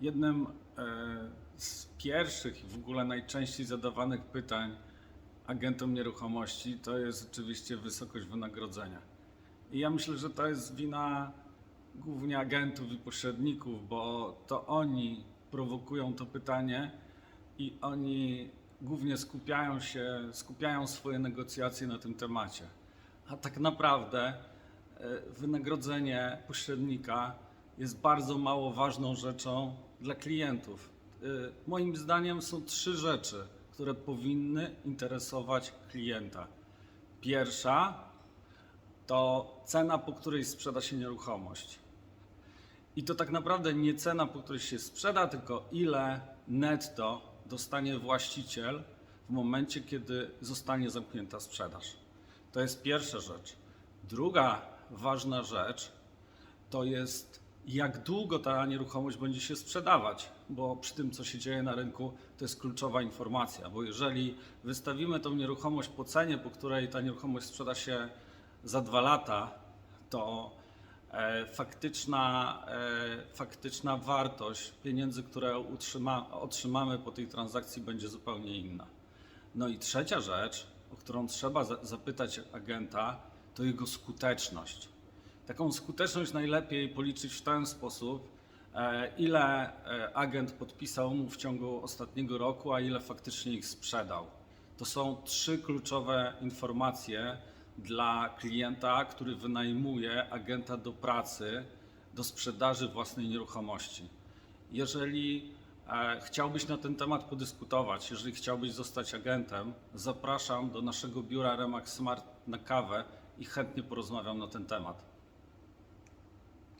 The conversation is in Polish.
Jednym e, z pierwszych i w ogóle najczęściej zadawanych pytań agentom nieruchomości to jest oczywiście wysokość wynagrodzenia. I ja myślę, że to jest wina głównie agentów i pośredników, bo to oni prowokują to pytanie i oni głównie skupiają się, skupiają swoje negocjacje na tym temacie. A tak naprawdę e, wynagrodzenie pośrednika jest bardzo mało ważną rzeczą dla klientów. E, Moim zdaniem są trzy rzeczy, które powinny interesować klienta. Pierwsza to cena, po której sprzeda się nieruchomość. I to tak naprawdę nie cena, po której się sprzeda, tylko ile netto dostanie właściciel w momencie, kiedy zostanie zamknięta sprzedaż. To jest pierwsza rzecz. Druga ważna rzecz to jest jak długo ta nieruchomość będzie się sprzedawać, bo przy tym, co się dzieje na rynku, to jest kluczowa informacja, bo jeżeli wystawimy tą nieruchomość po cenie, po której ta nieruchomość sprzeda się za dwa lata, to e, faktyczna, e, faktyczna wartość pieniędzy, które utrzyma, otrzymamy po tej transakcji, będzie zupełnie inna. No i trzecia rzecz, o którą trzeba za- zapytać agenta, to jego skuteczność. Taką skuteczność najlepiej policzyć w ten sposób, e, ile e, agent podpisał mu w ciągu ostatniego roku, a ile faktycznie ich sprzedał. To są trzy kluczowe informacje dla klienta, który wynajmuje agenta do pracy, do sprzedaży własnej nieruchomości. Jeżeli e, chciałbyś na ten temat podyskutować, jeżeli chciałbyś zostać agentem, zapraszam do naszego biura Remax Smart na kawę i chętnie porozmawiam na ten temat.